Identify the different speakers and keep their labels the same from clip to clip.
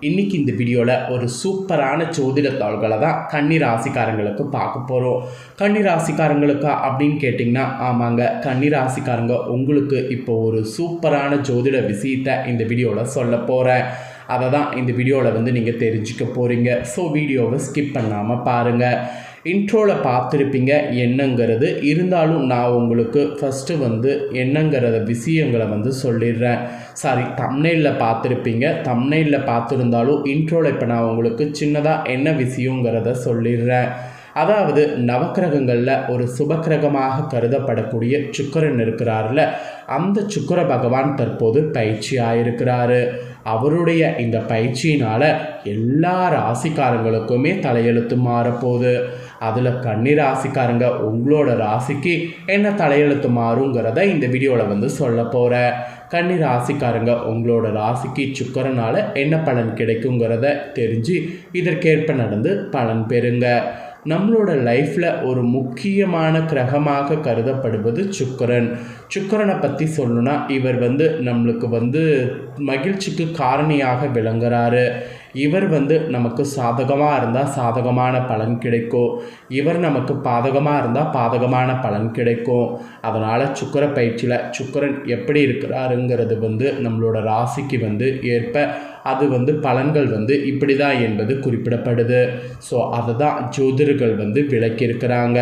Speaker 1: இன்னைக்கு இந்த வீடியோவில் ஒரு சூப்பரான ஜோதிட தாள்களை தான் கன்னி ராசிக்காரங்களுக்கு பார்க்க போகிறோம் கன்னி ராசிக்காரங்களுக்கா அப்படின்னு கேட்டிங்கன்னா ஆமாங்க கன்னி ராசிக்காரங்க உங்களுக்கு இப்போ ஒரு சூப்பரான ஜோதிட விஷயத்தை இந்த வீடியோவில் சொல்ல போகிறேன் அதை தான் இந்த வீடியோவில் வந்து நீங்கள் தெரிஞ்சுக்க போகிறீங்க ஸோ வீடியோவை ஸ்கிப் பண்ணாமல் பாருங்கள் இன்ட்ரோவில் பார்த்துருப்பீங்க என்னங்கிறது. இருந்தாலும் நான் உங்களுக்கு ஃபஸ்ட்டு வந்து என்னங்கிறத விஷயங்களை வந்து சொல்லிடுறேன். சாரி தம்னையில் பார்த்துருப்பீங்க. தம்னையில் பார்த்துருந்தாலும் இன்ட்ரோவில் இப்போ நான் உங்களுக்கு சின்னதாக என்ன விஷயங்கிறத சொல்லிடுறேன். அதாவது நவக்கிரகங்களில் ஒரு சுபக்கிரகமாக கருதப்படக்கூடிய சுக்கரன் இருக்கிறார்ல அந்த சுக்கர பகவான் தற்போது பயிற்சி ஆயிருக்கிறாரு அவருடைய இந்த பயிற்சியினால் எல்லா ராசிக்காரங்களுக்குமே தலையெழுத்து மாறப்போகுது. அதில் கன்னி ராசிக்காரங்க உங்களோட ராசிக்கு என்ன தலையெழுத்து மாறுங்கிறத இந்த வீடியோவில் வந்து சொல்ல போகிறேன் கன்னி ராசிக்காரங்க உங்களோட ராசிக்கு சுக்கரனால் என்ன பலன் கிடைக்குங்கிறத தெரிஞ்சு இதற்கேற்ப நடந்து பலன் பெறுங்க. நம்மளோட லைஃப்பில் ஒரு முக்கியமான கிரகமாக கருதப்படுவது சுக்கரன். சுக்கரனை பற்றி சொல்லணும்னா இவர் வந்து நம்மளுக்கு வந்து மகிழ்ச்சிக்கு காரணியாக விளங்குறாரு. இவர் வந்து நமக்கு சாதகமாக இருந்தால் சாதகமான பலன் கிடைக்கும். இவர் நமக்கு பாதகமாக இருந்தால் பாதகமான பலன் கிடைக்கும். அதனால் சுக்கர பயிற்சியில் சுக்கரன் எப்படி இருக்கிறாருங்கிறது வந்து நம்மளோட ராசிக்கு வந்து ஏற்ப அது வந்து பலன்கள் வந்து இப்படி தான் என்பது குறிப்பிடப்படுது. ஸோ அதை தான் ஜோதிடர்கள் வந்து விளக்கியிருக்கிறாங்க.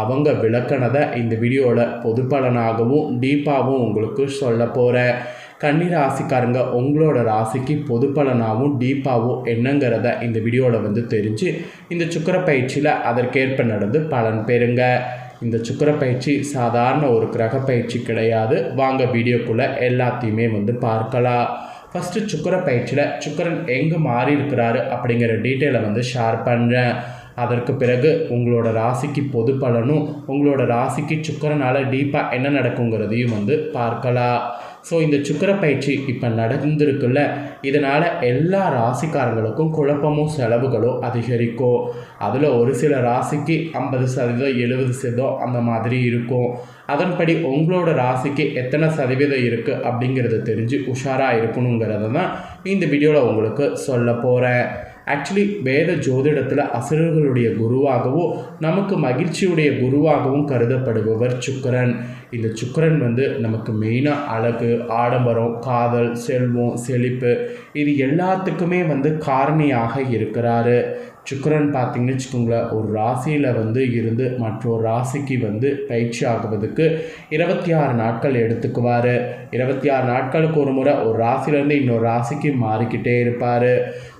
Speaker 1: அவங்க விளக்கினதை இந்த வீடியோவில் பொது பலனாகவும் டீப்பாகவும் உங்களுக்கு சொல்ல போகிறேன் கன்னி ராசிக்காரங்க உங்களோட ராசிக்கு பொது பலனாகவும் டீப்பாகவும் என்னங்கிறத இந்த வீடியோவில் வந்து தெரிஞ்சு இந்த சுக்கர பயிற்சியில் அதற்கேற்ப நடந்து பலன் பெறுங்க. இந்த சுக்கர பயிற்சி சாதாரண ஒரு கிரக பயிற்சி கிடையாது. வாங்க வீடியோக்குள்ளே எல்லாத்தையுமே வந்து பார்க்கலாம். ஃபஸ்ட்டு சுக்கர பயிற்சியில் சுக்கரன் எங்கே மாறி இருக்கிறாரு அப்படிங்கிற டீட்டெயிலை வந்து ஷேர் பண்ணுறேன் அதற்கு பிறகு உங்களோட ராசிக்கு பொது பலனும் உங்களோட ராசிக்கு சுக்கரனால் டீப்பாக என்ன நடக்குங்கிறதையும் வந்து பார்க்கலாம். ஸோ இந்த சுக்கர பயிற்சி இப்போ நடந்திருக்குல்ல இதனால் எல்லா ராசிக்காரங்களுக்கும் குழப்பமும் செலவுகளும் அதிகரிக்கும். அதில் ஒரு சில ராசிக்கு ஐம்பது சதவீதம் எழுபது சதவீதம் அந்த மாதிரி இருக்கும். அதன்படி உங்களோட ராசிக்கு எத்தனை சதவீதம் இருக்குது அப்படிங்கிறத தெரிஞ்சு உஷாராக இருக்கணுங்கிறத தான் இந்த வீடியோவில் உங்களுக்கு சொல்ல போகிறேன் ஆக்சுவலி வேத ஜோதிடத்தில் அசுரர்களுடைய குருவாகவும் நமக்கு மகிழ்ச்சியுடைய குருவாகவும் கருதப்படுபவர் சுக்கரன் இந்த சுக்கரன் வந்து நமக்கு மெயினாக அழகு ஆடம்பரம் காதல் செல்வம் செழிப்பு இது எல்லாத்துக்குமே வந்து காரணியாக இருக்கிறாரு சுக்கரன் பார்த்தீங்கன்னு வச்சுக்கோங்களேன் ஒரு ராசியில் வந்து இருந்து மற்றொரு ராசிக்கு வந்து பயிற்சி ஆகுவதுக்கு இருபத்தி ஆறு நாட்கள் எடுத்துக்குவார். இருபத்தி ஆறு நாட்களுக்கு ஒரு முறை ஒரு ராசியிலேருந்து இன்னொரு ராசிக்கு மாறிக்கிட்டே இருப்பார்.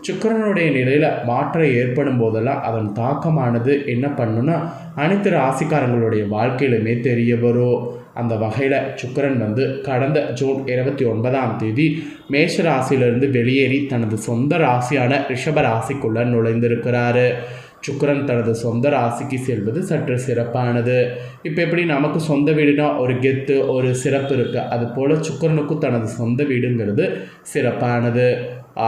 Speaker 1: சுக்கரனுடைய நிலையில் மாற்றம் ஏற்படும் போதெல்லாம் அதன் தாக்கமானது என்ன பண்ணுன்னா அனைத்து ராசிக்காரங்களுடைய வாழ்க்கையிலுமே தெரிய வரும். அந்த வகையில் சுக்கரன் வந்து கடந்த ஜூன் இருபத்தி ஒன்பதாம் தேதி மேஷ ராசியிலிருந்து வெளியேறி தனது சொந்த ராசியான ரிஷப ராசிக்குள்ளே நுழைந்திருக்கிறாரு. சுக்கரன் தனது சொந்த ராசிக்கு செல்வது சற்று சிறப்பானது. இப்போ எப்படி நமக்கு சொந்த வீடுனா ஒரு கெத்து ஒரு சிறப்பு இருக்குது அது போல் சுக்கரனுக்கும் தனது சொந்த வீடுங்கிறது சிறப்பானது.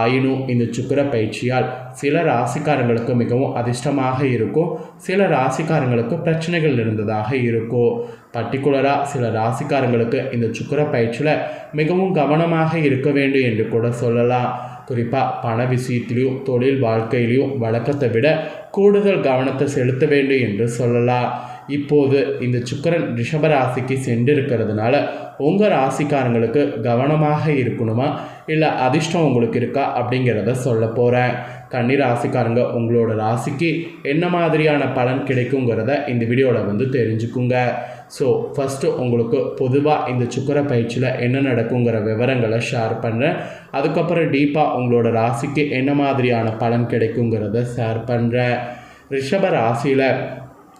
Speaker 1: ஆயினும் இந்த சுக்கர பயிற்சியால் சில ராசிக்காரங்களுக்கு மிகவும் அதிர்ஷ்டமாக இருக்கும். சில ராசிக்காரங்களுக்கு பிரச்சனைகள் இருந்ததாக இருக்கும். பர்டிகுலராக சில ராசிக்காரங்களுக்கு இந்த சுக்கர பயிற்சியில் மிகவும் கவனமாக இருக்க வேண்டும் என்று கூட சொல்லலாம். குறிப்பாக பண விஷயத்திலையும் தொழில் வாழ்க்கையிலையும் வழக்கத்தை விட கூடுதல் கவனத்தை செலுத்த வேண்டும் என்று சொல்லலாம். இப்போது இந்த சுக்கரன் ரிஷபராசிக்கு சென்றிருக்கிறதுனால உங்கள் ராசிக்காரங்களுக்கு கவனமாக இருக்கணுமா? இல்லை அதிர்ஷ்டம் உங்களுக்கு இருக்கா? அப்படிங்கிறத சொல்ல போகிறேன் கன்னி ராசிக்காரங்க உங்களோட ராசிக்கு என்ன மாதிரியான பலன் கிடைக்குங்கிறத இந்த வீடியோவில் வந்து தெரிஞ்சுக்குங்க. ஸோ ஃபஸ்ட்டு உங்களுக்கு பொதுவாக இந்த சுக்கர பயிற்சியில் என்ன நடக்குங்கிற விவரங்களை ஷேர் பண்ணுறேன் அதுக்கப்புறம் டீப்பாக உங்களோட ராசிக்கு என்ன மாதிரியான பலன் கிடைக்குங்கிறத ஷேர் பண்ணுறேன் ரிஷப ராசியில்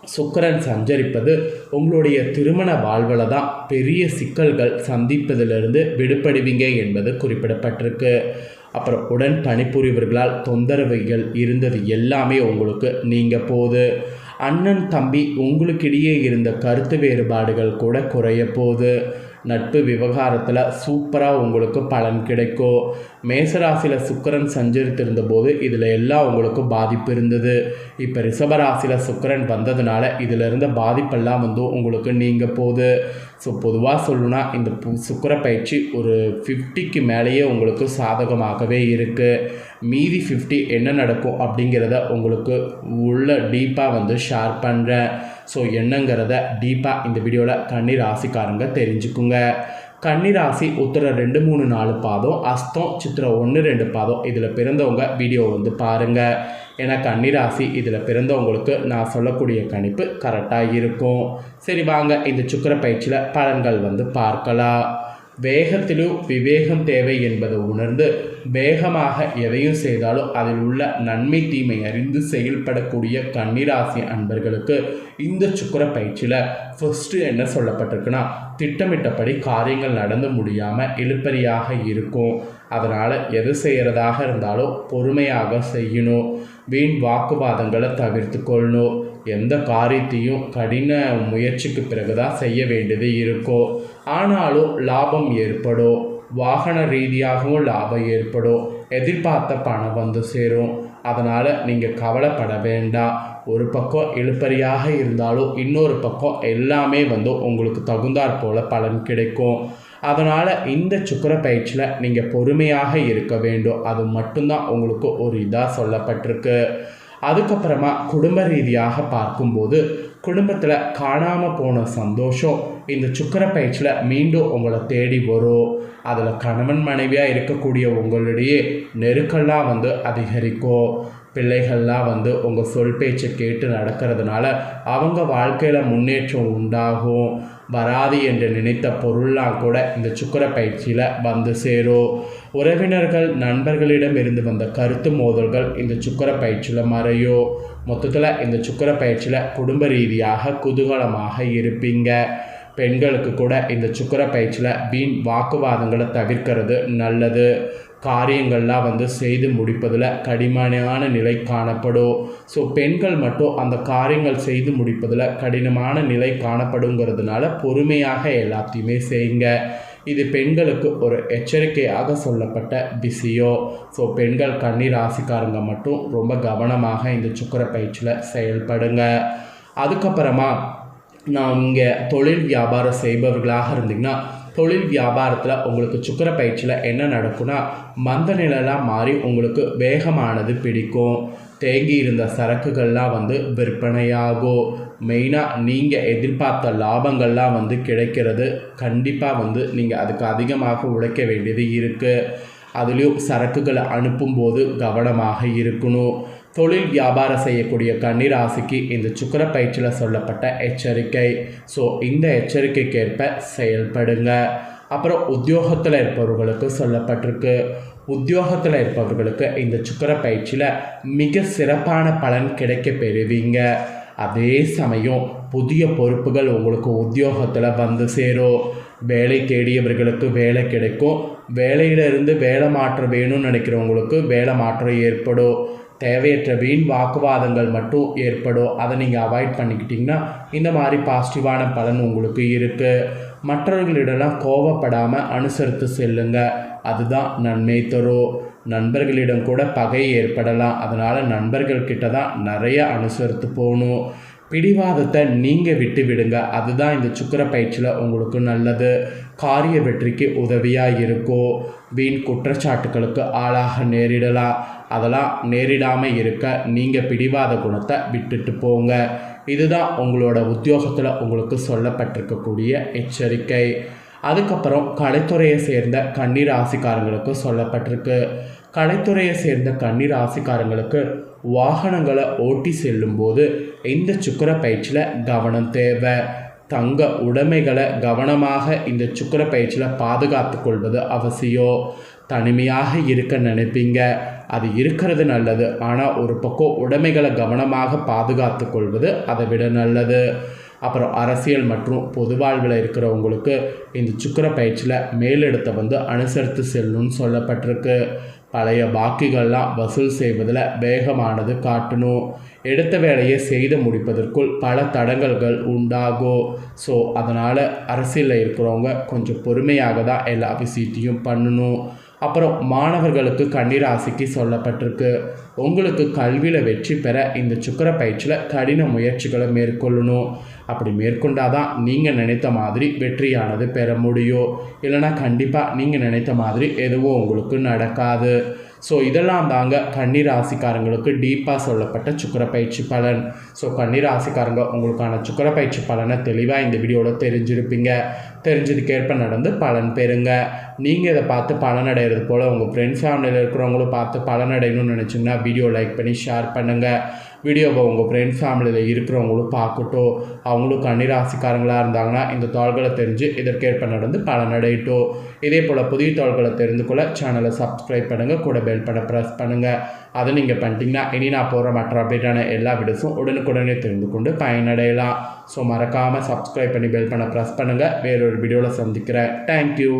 Speaker 1: சுக்கரன் சஞ்சரிப்பது உங்களுடைய திருமண வாழ்வில் தான் பெரிய சிக்கல்கள் சந்திப்பதிலிருந்து விடுபடுவீங்க என்பது குறிப்பிடப்பட்டிருக்கு. அப்புறம் உடன் பணிபுரிவர்களால் தொந்தரவுகள் இருந்தது எல்லாமே உங்களுக்கு நீங்கள் போகுது. அண்ணன் தம்பி உங்களுக்கிடையே இருந்த கருத்து வேறுபாடுகள் கூட குறைய போகுது. நட்பு விவகாரத்தில் சூப்பராக உங்களுக்கு பலன் கிடைக்கும் மேசராசியில் சுக்கரன் சஞ்சரித்திருந்த போது இதில் எல்லாம் உங்களுக்கு பாதிப்பு இருந்தது. இப்போ ரிஷபராசியில் சுக்கரன் வந்ததுனால இதில் இருந்த பாதிப்பெல்லாம் வந்து உங்களுக்கு நீங்கள் போகுது. ஸோ பொதுவாக சொல்லணும்னா இந்த பு பயிற்சி ஒரு ஃபிஃப்டிக்கு மேலேயே உங்களுக்கு சாதகமாகவே இருக்குது மீதி ஃபிஃப்டி என்ன நடக்கும் அப்படிங்கிறத உங்களுக்கு உள்ள டீப்பாக வந்து ஷேர் பண்ணுறேன் ஸோ என்னங்கிறத டீப்பாக இந்த வீடியோவில் கண்ணி ராசிக்காரங்க தெரிஞ்சுக்குங்க. கன்னிராசி உத்தர ரெண்டு மூணு நாலு பாதம் அஸ்தம் சித்திரை ஒன்று ரெண்டு பாதம் இதில் பிறந்தவங்க வீடியோ வந்து பாருங்கள் ஏன்னா கன்னிராசி இதில் பிறந்தவங்களுக்கு நான் சொல்லக்கூடிய கணிப்பு கரெக்டாக இருக்கும். சரி வாங்க இந்த சுக்கர பயிற்சியில் பலன்கள் வந்து பார்க்கலாம். வேகத்திலும் விவேகம் தேவை என்பதை உணர்ந்து வேகமாக எதையும் செய்தாலும் அதில் உள்ள நன்மை தீமை அறிந்து செயல்படக்கூடிய கன்னிராசி அன்பர்களுக்கு இந்த சுக்கர பயிற்சியில் ஃபஸ்ட்டு என்ன சொல்லப்பட்டிருக்குன்னா திட்டமிட்டபடி காரியங்கள் நடந்து முடியாமல் இழுப்பறியாக இருக்கும். அதனால் எது செய்கிறதாக இருந்தாலும் பொறுமையாக செய்யணும். வீண் வாக்குவாதங்களை தவிர்த்து கொள்ளணும். எந்த காரியத்தையும் கடின முயற்சிக்கு பிறகு தான் செய்ய வேண்டியது இருக்கும் ஆனாலும் லாபம் ஏற்படும் வாகன ரீதியாகவும் லாபம் ஏற்படும் எதிர்பார்த்த பணம் வந்து சேரும். அதனால் நீங்கள் கவலைப்பட வேண்டாம். ஒரு பக்கம் இழுப்பறியாக இருந்தாலும் இன்னொரு பக்கம் எல்லாமே வந்து உங்களுக்கு தகுந்தாற் போல பலன் கிடைக்கும். அதனால் இந்த சுக்கர பயிற்சியில் நீங்கள் பொறுமையாக இருக்க வேண்டும். அது மட்டும்தான் உங்களுக்கு ஒரு இதாக சொல்லப்பட்டிருக்கு. அதுக்கப்புறமா குடும்ப ரீதியாக பார்க்கும்போது குடும்பத்தில் காணாமல் போன சந்தோஷம் இந்த சுக்கர பயிற்சியில் மீண்டும் உங்களை தேடி வரும். அதில் கணவன் மனைவியாக இருக்கக்கூடிய உங்களுடைய நெருக்கெல்லாம் வந்து அதிகரிக்கும். பிள்ளைகள்லாம் வந்து உங்கள் சொல் பேச்சை கேட்டு நடக்கிறதுனால அவங்க வாழ்க்கையில் முன்னேற்றம் உண்டாகும். வராது என்று நினைத்த பொருள்லாம் கூட இந்த சுக்கர பயிற்சியில் வந்து சேரும் உறவினர்கள் நண்பர்களிடம் இருந்து வந்த கருத்து மோதல்கள் இந்த சுக்கர பயிற்சியில் மறையோ. மொத்தத்தில் இந்த சுக்கர பயிற்சியில் குடும்ப ரீதியாக குதூகலமாக இருப்பீங்க. பெண்களுக்கு கூட இந்த சுக்கர பயிற்சியில் வீண் வாக்குவாதங்களை தவிர்க்கிறது நல்லது. காரியங்கள்லாம் வந்து செய்து முடிப்பதில் கடினமான நிலை காணப்படும். ஸோ பெண்கள் மட்டும் அந்த காரியங்கள் செய்து முடிப்பதில் கடினமான நிலை காணப்படுங்கிறதுனால பொறுமையாக எல்லாத்தையுமே செய்யுங்க. இது பெண்களுக்கு ஒரு எச்சரிக்கையாக சொல்லப்பட்ட விஷயம். ஸோ பெண்கள் கண்ணீர் ராசிக்காரங்க மட்டும் ரொம்ப கவனமாக இந்த சுக்கர பயிற்சியில் செயல்படுங்க. அதுக்கப்புறமா நான் இங்கே தொழில் வியாபாரம் செய்பவர்களாக இருந்தீங்கன்னா தொழில் வியாபாரத்தில் உங்களுக்கு சுக்கர பயிற்சியில் என்ன நடக்கும்னா மந்த நிலைலாம் மாறி உங்களுக்கு வேகமானது பிடிக்கும். தேங்கி இருந்த சரக்குகள்லாம் வந்து விற்பனையாகும். மெயினாக நீங்கள் எதிர்பார்த்த லாபங்கள்லாம் வந்து கிடைக்கிறது கண்டிப்பாக வந்து நீங்கள் அதுக்கு அதிகமாக உழைக்க வேண்டியது இருக்குது அதுலேயும் சரக்குகளை அனுப்பும்போது கவனமாக இருக்கணும். தொழில் வியாபாரம் செய்யக்கூடிய கன்னிராசிக்கு இந்த சுக்கர பயிற்சியில் சொல்லப்பட்ட எச்சரிக்கை. ஸோ இந்த எச்சரிக்கைக்கேற்ப செயல்படுங்க. அப்புறம் உத்தியோகத்தில் இருப்பவர்களுக்கு சொல்லப்பட்டிருக்கு. உத்தியோகத்தில் இருப்பவர்களுக்கு இந்த சுக்கர பயிற்சியில் மிக சிறப்பான பலன் கிடைக்க பெறுவீங்க. அதே சமயம் புதிய பொறுப்புகள் உங்களுக்கு உத்தியோகத்தில் வந்து சேரும். வேலை தேடியவர்களுக்கு வேலை கிடைக்கும். வேலையிலிருந்து வேலை மாற்றம் வேணும்னு நினைக்கிறவங்களுக்கு வேலை மாற்றம் ஏற்படும். தேவையற்ற வீண் வாக்குவாதங்கள் மட்டும் ஏற்படும். அதை நீங்கள் அவாய்ட் பண்ணிக்கிட்டிங்கன்னா இந்த மாதிரி பாசிட்டிவான பலன் உங்களுக்கு இருக்குது மற்றவர்களிடலாம் கோவப்படாமல் அனுசரித்து செல்லுங்க. அதுதான் நன்மை தரும். நண்பர்களிடம் கூட பகை ஏற்படலாம். அதனால் நண்பர்கள்கிட்ட தான் நிறைய அனுசரித்து போகணும். பிடிவாதத்தை நீங்கள் விட்டு விடுங்க. அதுதான் இந்த சுக்கர பயிற்சியில் உங்களுக்கு நல்லது. காரிய வெற்றிக்கு உதவியாக இருக்கும் வீண் குற்றச்சாட்டுகளுக்கு ஆளாக நேரிடலாம். அதெல்லாம் நேரிடாமல் இருக்க நீங்கள் பிடிவாத குணத்தை விட்டுட்டு போங்க. இதுதான் உங்களோட உத்தியோகத்தில் உங்களுக்கு சொல்லப்பட்டிருக்கக்கூடிய எச்சரிக்கை. அதுக்கப்புறம் கலைத்துறையை சேர்ந்த கண்ணீர் ராசிக்காரங்களுக்கு சொல்லப்பட்டிருக்கு. கலைத்துறையை சேர்ந்த கண்ணீர் ராசிக்காரங்களுக்கு வாகனங்களை ஓட்டி செல்லும்போது இந்த சுக்கர பயிற்சியில் கவனம் தேவை. தங்க உடைமைகளை கவனமாக இந்த சுக்கர பயிற்சியில் பாதுகாத்து கொள்வது அவசியம். தனிமையாக இருக்க நினைப்பீங்க. அது இருக்கிறது நல்லது. ஆனால் ஒரு பக்கம் உடைமைகளை கவனமாக பாதுகாத்து கொள்வது அதை விட நல்லது. அப்புறம் அரசியல் மற்றும் பொது வாழ்வில் இருக்கிறவங்களுக்கு இந்த சுக்கர பயிற்சியில் மேலிடத்தை வந்து அனுசரித்து செல்லணும்னு சொல்லப்பட்டிருக்கு. பழைய பாக்கிகள்லாம் வசூல் செய்வதில் வேகமானது காட்டணும். எடுத்த வேலையை செய்து முடிப்பதற்குள் பல தடங்கல்கள் உண்டாகும் ஸோ அதனால் அரசியலில் இருக்கிறவங்க கொஞ்சம் பொறுமையாக தான் எல்லா விஷயத்தையும் பண்ணணும். அப்புறம் மாணவர்களுக்கு கன்னிராசிக்கு சொல்லப்பட்டிருக்கு. உங்களுக்கு கல்வியில் வெற்றி பெற இந்த சுக்கர பயிற்சியில் கடின முயற்சிகளை மேற்கொள்ளணும். அப்படி மேற்கொண்டாதான் நீங்கள் நினைத்த மாதிரி வெற்றியானது பெற முடியும். இல்லைனா கண்டிப்பாக நீங்கள் நினைத்த மாதிரி எதுவும் உங்களுக்கு நடக்காது. ஸோ இதெல்லாம் தாங்க கன்னிராசிக்காரங்களுக்கு டீப்பாக சொல்லப்பட்ட சுக்கர பயிற்சி பலன். ஸோ கன்னிராசிக்காரங்க உங்களுக்கான சுக்கர பயிற்சி பலனை தெளிவாக இந்த வீடியோவில் தெரிஞ்சிருப்பீங்க. தெரிஞ்சதுக்கேற்ப நடந்து பலன் பெறுங்க. நீங்கள் இதை பார்த்து பலன் அடைகிறது போல் உங்கள் ஃப்ரெண்ட்ஸ் ஃபேமிலியில் இருக்கிறவங்களும் பார்த்து பலன் அடையணும்னு நினச்சிங்கன்னா வீடியோ லைக் பண்ணி ஷேர் பண்ணுங்கள் வீடியோவை உங்கள் ஃப்ரெண்ட்ஸ் ஃபேமிலியில் இருக்கிறவங்களும் பார்க்கட்டும். அவங்களும் கன்னிராசிக்காரங்களாக இருந்தாங்கன்னா இந்த தாள்களை தெரிஞ்சு இதற்கேற்ப நடந்து பலனடையட்டும். இதே போல் புதிய தாள்களை தெரிந்து கொள்ள சேனலை சப்ஸ்கிரைப் பண்ணுங்கள் கூட பெல் பண்ண ப்ரெஸ் பண்ணுங்கள் அதை நீங்கள் பண்ணிட்டீங்கன்னா இனி நான் போகிற மற்ற அப்டேட்டான எல்லா வீடியோஸும் உடனுக்குடனே தெரிந்து கொண்டு பயனடையலாம். ஸோ மறக்காமல் சப்ஸ்கிரைப் பண்ணி பெல் பண்ண ப்ரெஸ் பண்ணுங்கள் வேறொரு வீடியோவில் சந்திக்கிறேன். தேங்க்யூ